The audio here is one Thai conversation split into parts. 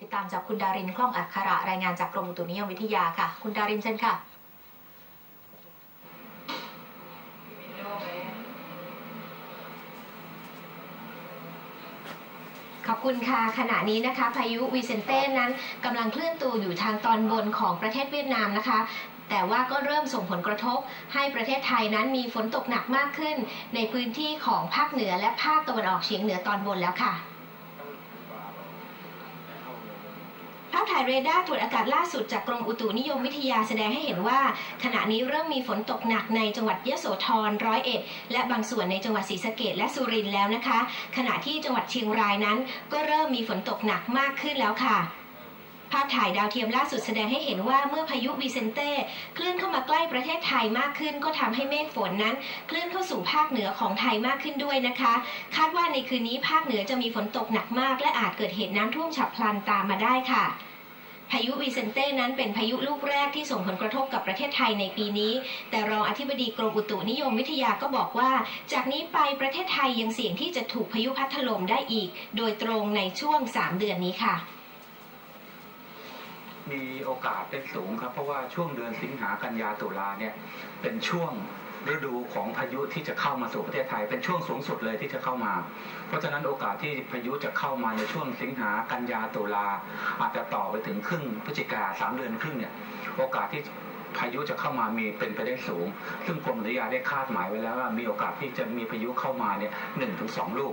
ติดตามจากคุณดารินคล่องอัคระรายงานจากกรมอุตุนิยมวิทยาค่ะ คุณดารินเชิญค่ะ ขอบคุณค่ะ ขณะนี้นะคะ พายุวีเซนเต้นั้นกำลังเคลื่อนตัวอยู่ทางตอนบนของประเทศเวียดนามนะคะแต่ว่าก็เริ่มส่งผลกระทบให้ประเทศไทยนั้นมีฝนตกหนักมากขึ้น ในพื้นที่ของภาคเหนือและภาคตะวันออกเฉียงเหนือตอนบนแล้วค่ะ ภาพถ่ายเรดาร์ตรวจอากาศล่าสุดจากกรมอุตุนิยมวิทยาแสดงให้เห็นว่า ขณะนี้เริ่มมีฝนตกหนักในจังหวัดยะโสธรร้อยเอ็ดและบางส่วนในจังหวัดศรีสะเกดและสุรินทร์แล้วนะคะ ขณะที่จังหวัดเชียงรายนั้น ก็เริ่มมีฝนตกหนักมากขึ้นแล้วค่ะ ภาพถ่ายดาวเทียมล่าสุดแสดงให้เห็นว่าเมื่อพายุวีเซนเต้เคลื่อนเข้ามาใกล้ประเทศไทยมากขึ้น ก็ทำให้เมฆฝนนั้น เคลื่อนเข้าสู่ภาคเหนือของไทยมากขึ้นด้วยนะคะ คาดว่าในคืนนี้ภาคเหนือจะมีฝนตกหนักมาก และอาจเกิดเหตุน้ำท่วมฉับพลันตามมาได้ค่ะพายุวีเซนเต้นั้นเป็นพายุลูกแรกที่ส่งผลกระทบกับประเทศไทยในปีนี้ แต่รองอธิบดีกรมอุตุนิยมวิทยาก็บอกว่า จากนี้ไปประเทศไทยยังเสี่ยงที่จะถูกพายุพัดถล่มได้อีก โดยตรงในช่วง 3 เดือนนี้ค่ะ มีโอกาสเป็นสูงครับ เพราะว่าช่วงเดือนสิงหากันยาตุลาเนี่ยเป็นช่วงฤดูของพายุที่จะเข้ามาสู่ประเทศไทย เป็นช่วงสูงสุดเลยที่จะเข้ามา เพราะฉะนั้นโอกาสที่พายุจะเข้ามาในช่วงสิงหากันยาตุลาอาจจะต่อไปถึงครึ่งพฤศจิกาสามเดือนครึ่งเนี่ยโอกาสที่พายุจะเข้ามามีเป็นไปได้สูง ซึ่งกรมอุทยานได้คาดหมายไว้แล้วว่ามีโอกาสที่จะมีพายุเข้ามาเนี่ยหนึ่งถึงสองลูก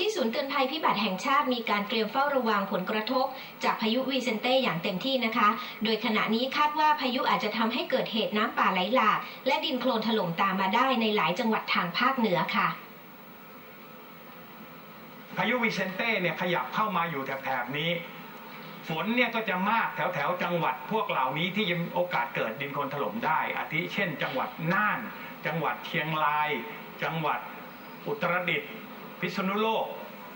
ที่ศูนย์เตือนภัยพิบัติแห่งชาติมีการเตรียมเฝ้าระวังผลกระทบ จากพายุวีเซนเต้อย่างเต็มที่นะคะ โดยขณะนี้คาดว่าพายุอาจจะทำให้เกิดเหตุน้ำป่าไหลหลากและดินโคลนถล่มตามมาได้ในหลายจังหวัดทางภาคเหนือค่ะพายุวิเซนเต้เนี่ยขยับเข้ามาอยู่แถบนี้ ฝนเนี่ยก็จะมากแถวๆจังหวัดพวกเหล่านี้ที่ยังโอกาสเกิดดินโคลนถล่มได้ อาทิเช่น จังหวัดน่าน จังหวัดเชียงราย จังหวัดอุตรดิตถ์ พิษณุโลก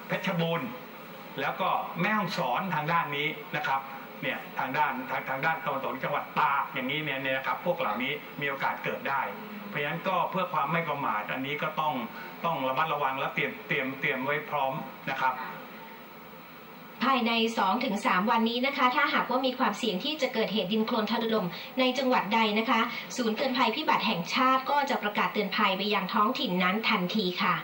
เพชรบูรณ์ แล้วก็แม่ฮ่องสอนทางด้านนี้นะครับเนี่ยทางด้านทางทางด้านตะวันตกจังหวัดตากอย่างนี้เนี่ยเนี่ยนะครับ พวกเหล่านี้มีโอกาสเกิดได้ เพราะฉะนั้นก็เพื่อความไม่ประมาทอันนี้ก็ต้องต้องระมัดระวังและเตรียมเตรียมเตรียมไว้พร้อมนะครับภายใน 2-3 วันนี้นะคะ ถ้าหากว่ามีความเสี่ยงที่จะเกิดเหตุดินโคลนถล่มในจังหวัดใดนะคะ ศูนย์เตือนภัยพิบัติแห่งชาติก็จะประกาศเตือนภัยไปยังท้องถิ่นนั้นทันทีค่ะ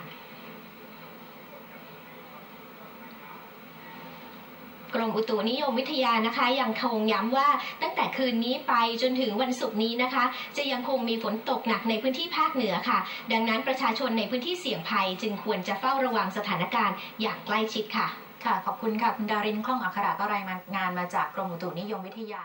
กรมอุตุนิยมวิทยานะคะยังคงย้ำว่าตั้งแต่คืนนี้ไปจนถึงวันศุกร์นี้นะคะ จะยังคงมีฝนตกหนักในพื้นที่ภาคเหนือค่ะ ดังนั้นประชาชนในพื้นที่เสี่ยงภัย จึงควรจะเฝ้าระวังสถานการณ์อย่างใกล้ชิดค่ะ ค่ะ ขอบคุณค่ะ คุณดารินคล่องอัคระก็รายงานมาจากกรมอุตุนิยมวิทยา